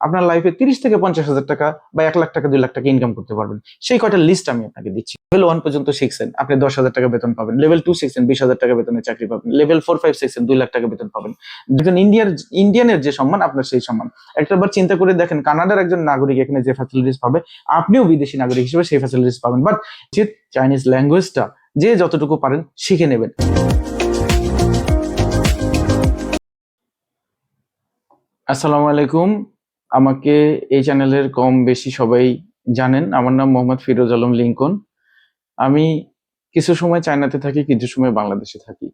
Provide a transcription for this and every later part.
আপনার লাইফে তিরিশ থেকে পঞ্চাশ হাজার টাকা বা এক লাখ টাকা, দুই লাখ টাকা ইনকাম করতে পারবেন। সেই কয়টা লিস্ট আমি আপনাকে দিচ্ছি। লেভেল ওয়ান পর্যন্ত শিখছেন, আপনি দশ হাজার টাকা বেতন পাবেন। লেভেল টু শিখছেন, বিশ হাজার টাকা বেতনের চাকরি পাবেন। লেভেল ফোর ফাইভ শিখছেন, দুই লাখ টাকা বেতন পাবেন। একজন ইন্ডিয়ার ইন্ডিয়ানের যে সম্মান, আপনার সেই সম্মান। একটাবার চিন্তা করে দেখেন, কানাডার একজন নাগরিক এখানে যে ফ্যাসিলিটিস পাবে, আপনিও বিদেশি নাগরিক হিসেবে সেই ফ্যাসিলিটিস পাবেন। বাট চাইনিজ ল্যাঙ্গুয়েজটা যে যতটুকু পারেন, শিখে নেবেন। আসসালামু আলাইকুম। আমাকে এই চ্যানেলের কম বেশি সবাই জানেন। আমার নাম মোহাম্মদ ফিরোজ আলম লিঙ্কন। আমি কিছু সময় চায়নাতে থাকি, কিছু সময় বাংলাদেশে থাকি।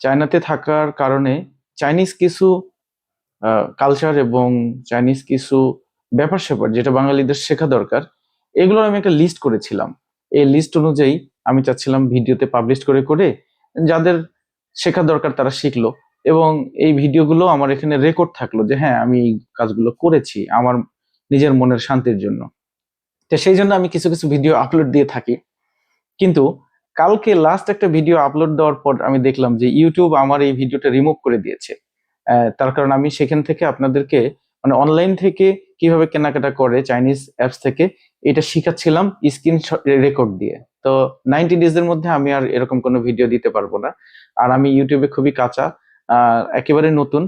চায়নাতে থাকার কারণে চাইনিজ কিছু কালচার এবং চাইনিজ কিছু ব্যাপার স্যাপার যেটা বাঙালিদের শেখা দরকার, এগুলোর আমি একটা লিস্ট করেছিলাম। এই লিস্ট অনুযায়ী আমি চাচ্ছিলাম ভিডিওতে পাবলিশ করে করে যাদের শেখা দরকার তারা শিখলো। এবং এই ভিডিওগুলো আমার এখানে রেকর্ড থাকল যে হ্যাঁ আমি এই কাজগুলো করেছি আমার নিজের মনের শান্তির জন্য। তো সেই জন্য আমি কিছু কিছু ভিডিও আপলোড দিয়ে থাকি। কিন্তু কালকে লাস্ট একটা ভিডিও আপলোড দেওয়ার পর আমি দেখলাম যে ইউটিউব আমার এই ভিডিওটা রিমুভ করে দিয়েছে। তার কারণ আমি সেখান থেকে আপনাদেরকে মানে অনলাইন থেকে কীভাবে কেনাকাটা করে চাইনিজ অ্যাপস থেকে, এটা শিখাচ্ছিলাম স্ক্রিন রেকর্ড দিয়ে। তো নাইনটি ডেজ এর মধ্যে আমি আর এরকম কোনো ভিডিও দিতে পারব না। আর আমি ইউটিউবে খুবই কাঁচা। একেবারে নতুন।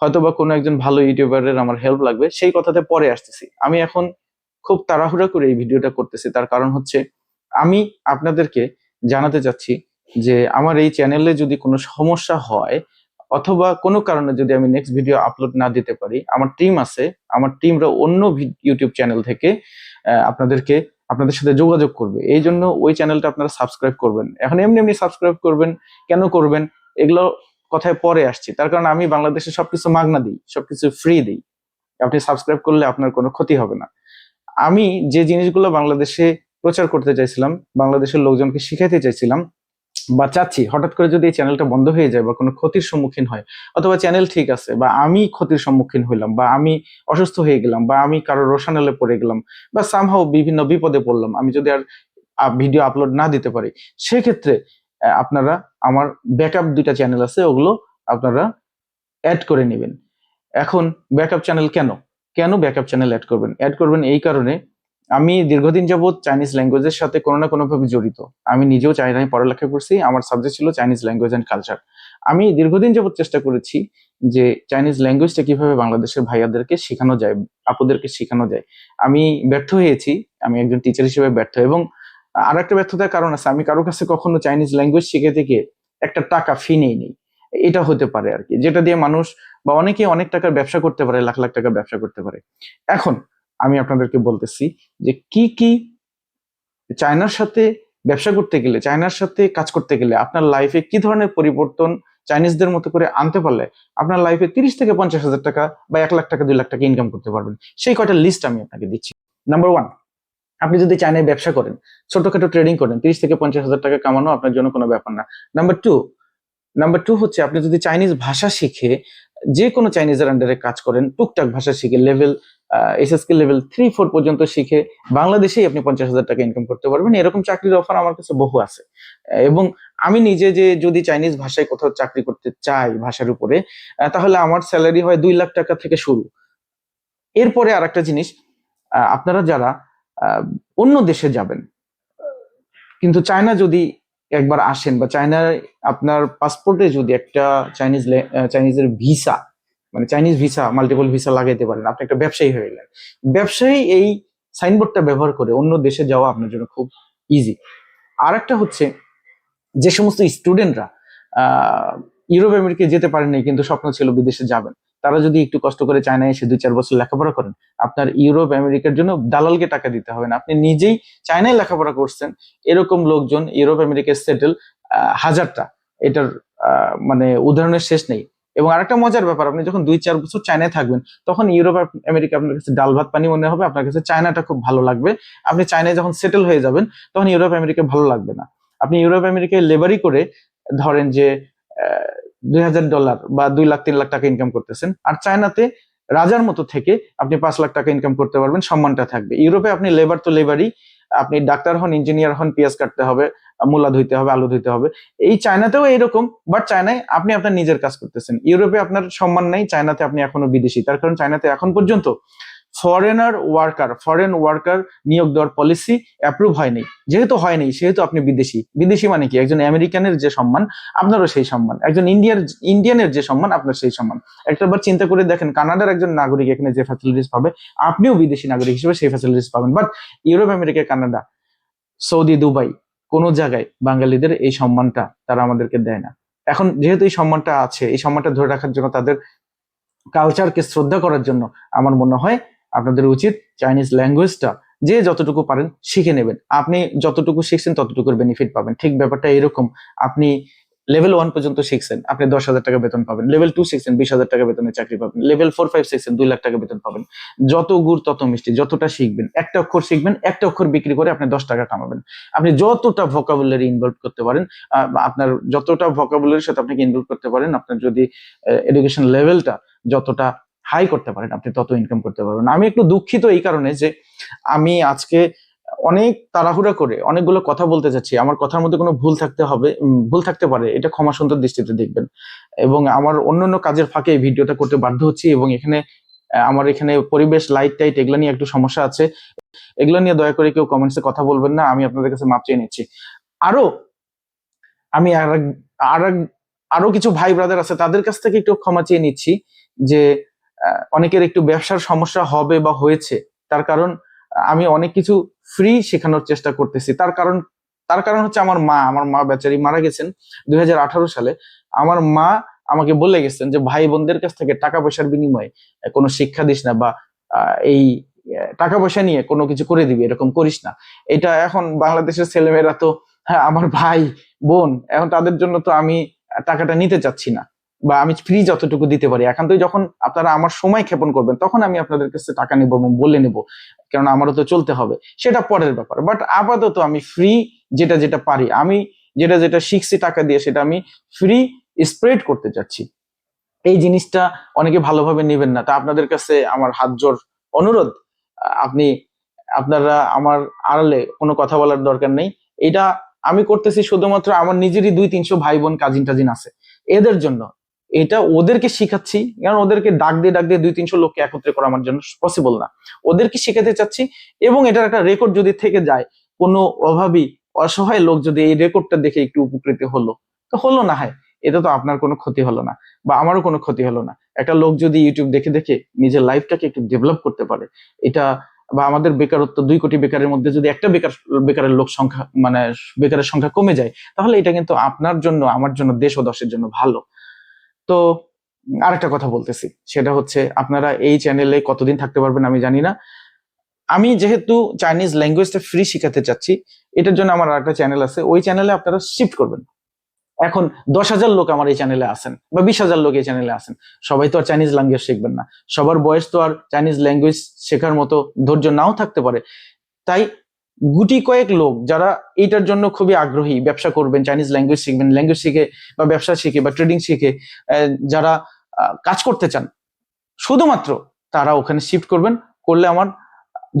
হয়তো বা কোনো একজন ভালো ইউটিউবারের আমার হেল্প লাগবে, সেই কথাতে পরে আসতেছি। আমি এখন খুব তাড়াহুড়া করে এই ভিডিওটা করতেছি, তার কারণ হচ্ছে আমি আপনাদেরকে জানাতে চাচ্ছি যে আমার এই চ্যানেলে যদি কোনো সমস্যা হয়, অথবা কোনো কারণে যদি আমি নেক্সট ভিডিও আপলোড না দিতে পারি, আমার টিম আছে, আমার টিমরা অন্য ইউটিউব চ্যানেল থেকে আপনাদেরকে, আপনাদের সাথে যোগাযোগ করবে। এই জন্য ওই চ্যানেলটা আপনারা সাবস্ক্রাইব করবেন। এখন এমনি এমনি সাবস্ক্রাইব করবেন, কেন করবেন? এগুলো কথায় পরে আসছি। তার কারণ আমি বাংলাদেশে সবকিছু মাগনা দিই, সবকিছু ফ্রি দিই। আপনি সাবস্ক্রাইব করলে আপনার কোনো ক্ষতি হবে না। আমি যে জিনিসগুলো বাংলাদেশে প্রচার করতে চাইছিলাম, বাংলাদেশের লোকজনকে শিখাইতে চাইছিলাম, বা চাচ্ছি, হঠাৎ করে যদি এই চ্যানেলটা বন্ধ হয়ে যায় বা কোনো ক্ষতির সম্মুখীন হয়, অথবা চ্যানেল ঠিক আছে, বা আমি ক্ষতির সম্মুখীন হইলাম, বা আমি অসুস্থ হয়ে গেলাম, বা আমি কারও রোশানালে পড়ে গেলাম, বা সামহাও বিভিন্ন বিপদে পড়লাম, আমি যদি আর ভিডিও আপলোড না দিতে পারি, সেক্ষেত্রে আপনারা আমার ব্যাকআপ দুইটা চ্যানেল আছে, ওগুলো আপনারা অ্যাড করে নেবেন। এখন ব্যাকআপ চ্যানেল কেন? কেন ব্যাকআপ চ্যানেল অ্যাড করবেন? অ্যাড করবেন এই কারণে আমি দীর্ঘদিন যাবৎ চাইনিজ ল্যাঙ্গুয়েজের সাথে কোনো না কোনোভাবে জড়িত। আমি নিজেও চাইনায় পড়ালেখা করছি, আমার সাবজেক্ট ছিল চাইনিজ ল্যাঙ্গুয়েজ অ্যান্ড কালচার আমি দীর্ঘদিন যাবৎ চেষ্টা করেছি যে চাইনিজ ল্যাঙ্গুয়েজটা কীভাবে বাংলাদেশের ভাইয়াদেরকে শেখানো যায়, আপুদেরকে শেখানো যায়। আমি ব্যর্থ হয়েছি, আমি একজন টিচার হিসেবে ব্যর্থ এবং আর একটা ব্যর্থতার কারণ আছে। আমি কারও কাছে কখনো চাইনিজ ল্যাঙ্গুয়েজ শিখে থেকে একটা টাকা ফি নেই নেই। এটা হতে পারে আর কি। যেটা দিয়ে মানুষ বা অনেকে অনেক টাকার ব্যবসা করতে পারে, লাখ লাখ টাকার ব্যবসা করতে পারে। এখন আমি আপনাদেরকে বলতেছি যে কি কি চায়নার সাথে ব্যবসা করতে গেলে চায়নার সাথে কাজ করতে গেলে আপনার লাইফে কি ধরনের পরিবর্তন চাইনিজদের মতো করে আনতে পারলে আপনার লাইফে তিরিশ থেকে পঞ্চাশ হাজার টাকা বা এক লাখ টাকা, দুই লাখ টাকা ইনকাম করতে পারবেন। সেই কয়টা লিস্ট আমি আপনাকে দিচ্ছি। নাম্বার ওয়ান আপনি যদি চায়নায় ব্যবসা করেন, ছোটখাটো ট্রেডিং করেন, তিরিশ থেকে পঞ্চাশ হাজার টাকা কামানো আপনার জন্য কোনো ব্যাপার না। নাম্বার টু নাম্বার টু হচ্ছে আপনি যদি চাইনিজ ভাষা শিখে যে কোনো চাইনিজের আন্ডারে কাজ করেন, টুকটাক ভাষা শিখে level SSK level three four পর্যন্ত শিখে বাংলাদেশেই আপনি পঞ্চাশ হাজার টাকা ইনকাম করতে পারবেন। এরকম চাকরির অফার আমার কাছে বহু আছে। এবং আমি নিজে যে, যদি চাইনিজ ভাষায় কোথাও চাকরি করতে চাই ভাষার উপরে তাহলে আমার স্যালারি হয় দুই লাখ টাকা থেকে শুরু। এরপরে আর একটা জিনিস আপনারা যারা অন্য দেশে যাবেন। কিন্তু চায়না যদি একবার আসেন বা চায়নায় আপনার পাসপোর্টে যদি একটা চাইনিজ চাইনিজের ভিসা মানে চাইনিজ ভিসা মাল্টিপল ভিসা লাগাইতে পারেন, আপনি একটা ব্যবসায়ী হয়ে গেলেন। ব্যবসায়ী এই সাইনবোর্ডটা ব্যবহার করে অন্য দেশে যাওয়া আপনার জন্য খুব ইজি আর একটা হচ্ছে যে সমস্ত স্টুডেন্টরা ইউরোপ আমেরিকায় যেতে পারেনি কিন্তু স্বপ্ন ছিল বিদেশে যাবেন। তারা যদি একটু কষ্ট করে চায়নায় এসে দুই চার বছর লেখাপড়া করেন, আপনার ইউরোপ, আমেরিকার জন্য দালালকে টাকা দিতে হবে না। আপনি নিজেই চায়নায় লেখাপড়া করছেন, এরকম লোকজন ইউরোপ, আমেরিকায় সেটেল হাজারটা। এটার মানে উদাহরণের শেষ নেই। এবং আরেকটা মজার ব্যাপার, আপনি যখন দুই চার বছর চায়নায় থাকবেন, তখন ইউরোপ, আমেরিকা আপনার কাছে ডাল ভাত পানি মনে হবে, আপনার কাছে চায়নাটা খুব ভালো লাগবে। আপনি চায়নায় যখন সেটেল হয়ে যাবেন, তখন ইউরোপ, আমেরিকা ভালো লাগবে না। আপনি ইউরোপ, আমেরিকায় লেবারি করে ধরেন যে দুই হাজার ডলার বা দুই লাখ, তিন লাখ টাকা ইনকাম করতেছেন। আর চায়নাতে রাজার মতো থেকে আপনি পাঁচ লাখ টাকা ইনকাম করতে পারবেন, সম্মানটা থাকবে। ইউরোপে আপনি লেবার তো লেবারই আপনি ডাক্তার হন ইঞ্জিনিয়ার হন, পেঁয়াজ কাটতে হবে, মূলা ধুইতে হবে, আলু ধুইতে হবে। এই চায়নাতেও এইরকম বাট চায়নায় আপনি আপনার নিজের কাজ করতেছেন। ইউরোপে আপনার সম্মান নেই, চায়নাতে আপনি এখনও বিদেশি। তার কারণ চায়নাতে এখন পর্যন্ত ফরেনার ওয়ার্কার ফরেন ওয়ার্কার নিয়োগ দেওয়ার পলিসি অ্যাপ্রুভ হয়নি। যেহেতু হয়নি, সেহেতু আপনি বিদেশি। বিদেশি মানে কি? একজন আমেরিকানের যে সম্মান, আপনারও সেই সম্মান। একজন ইন্ডিয়ার ইন্ডিয়ানের যে সম্মান, আপনার সেই সম্মান। একটা বার চিন্তা করে দেখেন, কানাডার একজন নাগরিক এখানে যে ফ্যাসিলিটিস পাবে, আপনিও বিদেশি নাগরিক হিসেবে সেই ফ্যাসিলিটিস পাবেন। But Europe America Canada Saudi Dubai কোনো জায়গায় বাঙালিদের এই সম্মানটা তারা আমাদেরকে দেয় না। এখন যেহেতু এই সম্মানটা আছে, এই সম্মানটা ধরে রাখার জন্য তাদের কালচারকে শ্রদ্ধা করার জন্য আমার মনে হয় আপনাদের উচিত চাইনিজ ল্যাঙ্গুয়েজটা যে যতটুকু পারেন শিখে নেবেন। আপনি যতটুকু শিখছেন ততটুকুর বেনিফিট পাবেন। ঠিক ব্যাপারটা এরকম, আপনি লেভেল ওয়ান পর্যন্ত শিখছেন, আপনি দশ হাজার টাকা বেতন পাবেন। লেভেল টু শিখছেন, বিশ হাজার টাকা বেতনের চাকরি পাবেন। লেভেল ফোর ফাইভ শিখছেন, দুই লাখ টাকা বেতন পাবেন। যত গুড়, তত মিষ্টি, যতটা শিখবেন, একটা অক্ষর শিখবেন, একটা অক্ষর বিক্রি করে আপনি দশ টাকা কামাবেন। আপনি যতটা ভোকাবুলারি ইনভলভ করতে পারেন আপনার যতটা ভোকাবুলারির সাথে আপনাকে ইনভলভ করতে পারেন, আপনার যদি এডুকেশন লেভেলটা যতটা হাই করতে পারেন, আপনি তত ইনকাম করতে পারবেন। আমি একটু দুঃখিত এই কারণে যে আমি আজকে অনেক তাড়াহুড়া করে অনেকগুলো কথা বলতে চাচ্ছি আমার কথার মধ্যে কোনো ভুল থাকতে হবে ভুল থাকতে পারে, এটা ক্ষমা সুন্দর দৃষ্টিতে দেখবেন। এবং আমার অন্যান্য কাজের ফাঁকে এই ভিডিওটা করতে বাধ্য হচ্ছি এবং এখানে আমার এখানে পরিবেশ লাইট টাইট এগুলো নিয়ে একটু সমস্যা আছে। এগুলো নিয়ে দয়া করে কেউ কমেন্টসে কথা বলবেন না, আমি আপনাদের কাছে মাপ চেয়ে নিচ্ছি। আরও, আমি আর আর কিছু ভাই ব্রাদার আছে, তাদের কাছ থেকে একটু ক্ষমা চেয়ে নিচ্ছি যে অনেকের একটু ব্যবসার সমস্যা হবে বা হয়েছে। তার কারণ, আমি অনেক কিছু ফ্রি শেখানোর চেষ্টা করতেছি। তার কারণ তার কারণ হচ্ছে আমার মা আমার মা বেচারি মারা গেছেন দু হাজার আঠারো সালে। আমার মা আমাকে বলে গেছেন যে, ভাই বোনদের কাছ থেকে টাকা পয়সার বিনিময়ে কোনো শিক্ষা দিস না বা এই টাকা পয়সা নিয়ে কোনো কিছু করে দিবি, এরকম করিস না। এটা এখন বাংলাদেশের ছেলেমেয়েরা তো হ্যাঁ আমার ভাই, বোন, এখন তাদের জন্য তো আমি টাকাটা নিতে চাচ্ছি না। বা আমি ফ্রি যতটুকু দিতে পারি। একান্তই যখন আপনারা আমার সময় ক্ষেপণ করবেন, তখন আমি আপনাদের কাছে টাকা নিব এবং বলে নেব কারণ আমারও তো চলতে হবে। সেটা পরের ব্যাপার। বাট আপাতত আমি ফ্রি যেটা যেটা পারি, আমি যেটা যেটা শিখছি টাকা দিয়ে, সেটা আমি ফ্রি স্প্রেড করতে চাচ্ছি। এই জিনিসটা অনেকে ভালোভাবে নেবেন না। তা আপনাদের কাছে আমার হাত জোর অনুরোধ, আপনি, আপনারা আমার আড়ালে কোনো কথা বলার দরকার নেই। এটা আমি করতেছি শুধুমাত্র আমার নিজেরই দুই তিনশো ভাই বোন কাজিন টাজিন আছে। এদের জন্য এটা ওদেরকে শিখাচ্ছি, কারণ ওদেরকে ডাক দিয়ে ডাক দিয়ে দুই, তিনশো লোককে একত্রে করা আমার জন্য পসিবল না। ওদেরকে শিখাতে চাচ্ছি এবং এটার একটা রেকর্ড যদি থেকে যায়, কোনো অভাবী, অসহায় লোক যদি এই রেকর্ডটা দেখে একটু উপকৃত হলো, তো হলো না হয়। এটা তো আপনার কোনো ক্ষতি হলো না বা আমারও কোনো ক্ষতি হলো না। একটা লোক যদি ইউটিউব দেখে দেখে নিজের লাইফটাকে একটু ডেভেলপ করতে পারে, এটা বা আমাদের বেকারত্ব, দুই কোটি বেকারের মধ্যে যদি একটা বেকার, বেকারের লোক সংখ্যা মানে বেকারের সংখ্যা কমে যায়, তাহলে এটা কিন্তু আপনার জন্য, আমার জন্য, দেশ ও দশের জন্য ভালো। তো আরেকটা কথা বলতেছি, সেটা হচ্ছে আপনারা এই চ্যানেলে কতদিন থাকতে পারবেন আমি জানি না। আমি যেহেতু চাইনিজ ল্যাঙ্গুয়েজটা ফ্রি শিখাতে চাচ্ছি, এটার জন্য আমার আরেকটা চ্যানেল আছে, ওই চ্যানেলে আপনারা শিফট করবেন। এখন দশ হাজার লোক আমার এই চ্যানেলে আসেন বা বিশ হাজার লোক এই চ্যানেলে আসেন সবাই তো আর চাইনিজ ল্যাঙ্গুয়েজ শিখবেন না। সবার বয়স তো আর চাইনিজ ল্যাঙ্গুয়েজ শেখার মতো ধৈর্য নাও থাকতে পারে। তাই গুটি কয়েক লোক যারা এইটার জন্য খুবই আগ্রহী, ব্যবসা করবেন চাইনিজ ল্যাঙ্গুয়েজ শিখবেন ল্যাঙ্গুয়েজ শিখে বা ব্যবসা শিখে বা ট্রেডিং শিখে যারা কাজ করতে চান, শুধুমাত্র তারা ওখানে শিফট করবেন, করলে আমার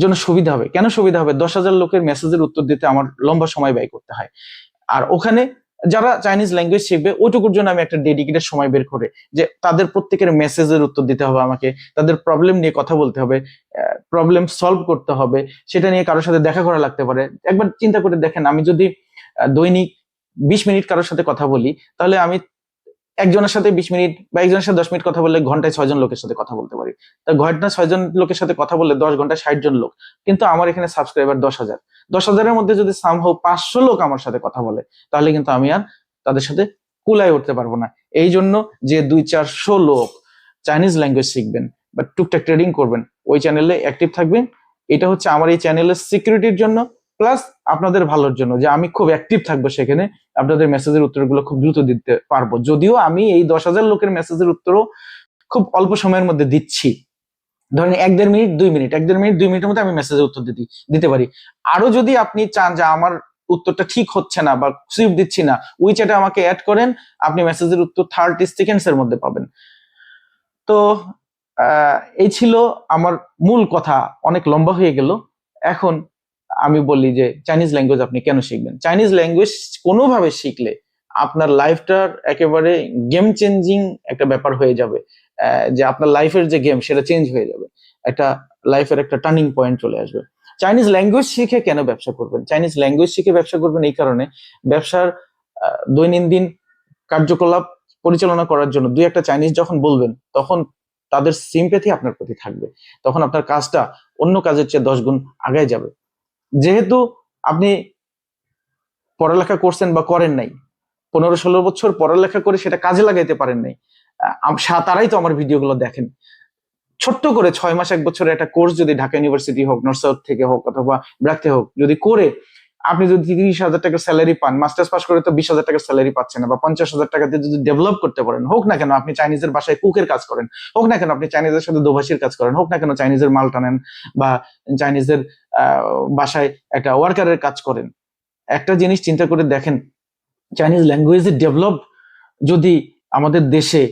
জন্য সুবিধা হবে। কেন সুবিধা হবে? দশ হাজার লোকের মেসেজের উত্তর দিতে আমার লম্বা সময় ব্যয় করতে হয়। আর ওখানে যারা চাইনিজ ল্যাঙ্গুয়েজ শিখবে, ওইটুকুর জন্য আমি একটা ডেডিকেটেড সময় বের করে যে তাদের প্রত্যেকের মেসেজের উত্তর দিতে হবে আমাকে, তাদের প্রবলেম নিয়ে কথা বলতে হবে প্রবলেম সলভ করতে হবে, সেটা নিয়ে কারোর সাথে দেখা করা লাগতে পারে। একবার চিন্তা করে দেখেন, আমি যদি দৈনিক বিশ মিনিট কারোর সাথে কথা বলি, তাহলে আমি একজনের সাথে বিশ মিনিট বা একজনের সাথে দশ মিনিট কথা বললে ঘন্টায় ছয়জন লোকের সাথে কথা বলতে পারি। তা ঘন্টায় ছয়জন লোকের সাথে কথা বললে দশ ঘন্টায় ষাট জন লোক। কিন্তু আমার এখানে সাবস্ক্রাইবার দশ হাজার। দশ হাজারের মধ্যে যদি সামহাও পাঁচশো লোক আমার সাথে কথা বলে, তাহলে কিন্তু আমি আর তাদের সাথে কুলায় উঠতে পারব না। এই জন্য যে দুই চারশো লোক চাইনিজ ল্যাঙ্গুয়েজ শিখবেন বা টুকটাক ট্রেডিং করবেন, ওই চ্যানেলে অ্যাক্টিভ থাকবেন। এটা হচ্ছে আমার এই চ্যানেলের সিকিউরিটির জন্য। প্লাস আপনাদের ভালোর জন্য, যে আমি খুব অ্যাক্টিভ থাকব সেখানে, আপনাদের মেসেজের উত্তরগুলো খুব দ্রুত দিতে পারব। যদিও আমি এই দশ হাজার লোকের মেসেজের উত্তরও খুব অল্প সময়ের মধ্যে দিচ্ছি। ধরেন এক দেড় মিনিট, দুই মিনিট, এক দেড় মিনিট, দুই মিনিটের মধ্যে আমি মেসেজের উত্তর দিতে দিতে পারি। আরও যদি আপনি চান যে আমার উত্তরটা ঠিক হচ্ছে না বা সুইপ দিচ্ছি না ওই চ্যাটে আমাকে অ্যাড করেন, আপনি মেসেজের উত্তর থার্টি সেকেন্ডস এর মধ্যে পাবেন। তো এই ছিল আমার মূল কথা। অনেক লম্বা হয়ে গেল। এখন আমি বলি যে চাইনিজ ল্যাঙ্গুয়েজ আপনি কেন শিখবেন? চাইনিজ ল্যাঙ্গুয়েজ কোনোভাবে শিখলে আপনার লাইফটার একেবারে গেম চেঞ্জিং একটা ব্যাপার হয়ে যাবে। যে আপনার লাইফের যে গেম সেটা চেঞ্জ হয়ে যাবে। একটা লাইফের একটা টার্নিং পয়েন্ট চলে আসবে। চাইনিজ ল্যাঙ্গুয়েজ শিখে কেন ব্যবসা করবেন? চাইনিজ ল্যাঙ্গুয়েজ শিখে ব্যবসা করবেন এই কারণে ব্যবসার দৈনন্দিন কার্যকলাপ পরিচালনা করার জন্য দুই একটা চাইনিজ যখন বলবেন, তখন তাদের সিম্পেথি আপনার প্রতি থাকবে। তখন আপনার কাজটা অন্য কাজের চেয়ে দশ গুণ আগায় যাবে। যেহেতু আপনি পড়ালেখা করছেন বা করেন নাই, পনেরো ষোলো বছর পড়ালেখা করে সেটা কাজে লাগাইতে পারেন নাই তারাই তো আমার ভিডিওগুলো দেখেন। ছোট্ট করে ছয় মাস, এক বছরের একটা কোর্স যদি ঢাকা ইউনিভার্সিটি হোক নর্থ সাউথ থেকে হোক অথবা ব্র্যাকতে হোক, যদি করে আপনি যদি তিরিশ হাজার টাকার স্যালারি পান মাস্টার্স পাস করে তো বিশ হাজার টাকার স্যালারি পাচ্ছেন না বা পঞ্চাশ হাজার টাকা টাকাতে যদি ডেভেলপ করতে পারেন, হোক না কেন আপনি চাইনিজের বাসায় কুকের কাজ করেন, হোক না কেন আপনি চাইনিজের সাথে দোভাষীর কাজ করেন, হোক না কেন চাইনিজের মাল টানেন বা চাইনিজের বাসায় একটা ওয়ার্কারের কাজ করেন। একটা জিনিস চিন্তা করে দেখেন চাইনিজ ল্যাঙ্গুয়েজের ডেভেলপ যদি আমাদের দেশে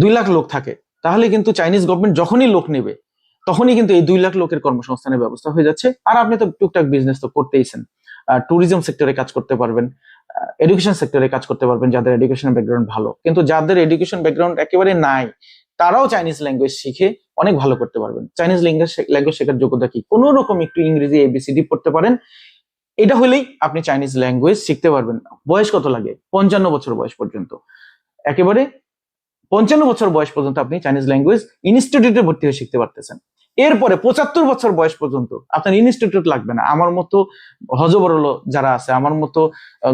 দুই লাখ লোক থাকে, তাহলে কিন্তু চাইনিজ গভর্নমেন্ট যখনই লোক নেবে, তখনই কিন্তু এই দুই লাখ লোকের কর্মসংস্থানের ব্যবস্থা হয়ে যাচ্ছে। আর আপনি তো টুকটাক বিজনেস তো করতেইছেন। ট্যুরিজম সেক্টরে কাজ করতে পারবেন এডুকেশন সেক্টরে কাজ করতে পারবেন, যাদের এডুকেশন ব্যাকগ্রাউন্ড ভালো। কিন্তু যাদের এডুকেশন ব্যাকগ্রাউন্ড একেবারে নাই তারাও চাইনিজ ল্যাঙ্গুয়েজ শিখে অনেক ভালো করতে পারবেন। চাইনিজ ল্যাঙ্গুয়েজ ল্যাঙ্গুয়েজ শেখার যোগ্যতা কি? কোনো রকম একটু ইংরেজি এবিসিডি পড়তে পারেন। এটা হলেই আপনি চাইনিজ ল্যাঙ্গুয়েজ শিখতে পারবেন। বয়স কত লাগে? পঞ্চান্ন বছর বয়স পর্যন্ত। একেবারে পঞ্চান্ন বছর বয়স পর্যন্ত আপনি চাইনিজ ল্যাঙ্গুয়েজ ইনস্টিটিউটে ভর্তি হয়ে শিখতে পারতেছেন। এরপরে পঁচাত্তর বছর বয়স পর্যন্ত আপনার ইনস্টিটিউট লাগবে না। আমার মতো হজবরল যারা আছে, আমার মতো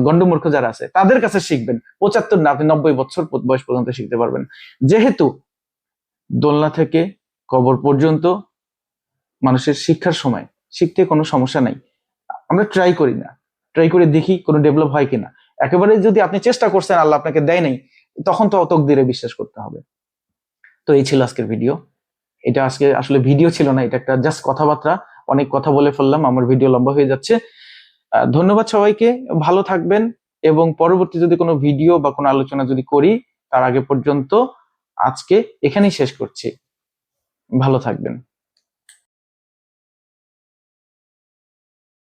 গণ্ডমূর্খ যারা আছে, তাদের কাছে শিখবেন। পঁচাত্তর না, আপনি নব্বই বছর বয়স পর্যন্ত শিখতে পারবেন। যেহেতু দোলনা থেকে কবর পর্যন্ত মানুষের শিক্ষার সময়। শিখতে কোনো সমস্যা নাই। আমরা ট্রাই করি না। ট্রাই করে দেখি কোনো ডেভেলপ হয় কিনা। একেবারে যদি আপনি চেষ্টা করছেন, আল্লাহ আপনাকে দেয় নাই, তখন তো তকদিরে বিশ্বাস করতে হবে। তো এই ছিল আজকের ভিডিও এটা আজকে আসলে ভিডিও ছিল না, এটা একটা জাস্ট কথাবার্তা। অনেক কথা বলে ফেললাম, আমার ভিডিও লম্বা হয়ে যাচ্ছে। ধন্যবাদ সবাইকে। ভালো থাকবেন এবং পরবর্তী যদি কোনো ভিডিও বা কোনো আলোচনা যদি করি, তার আগে পর্যন্ত আজকে এখানেই শেষ করছি। ভালো থাকবেন।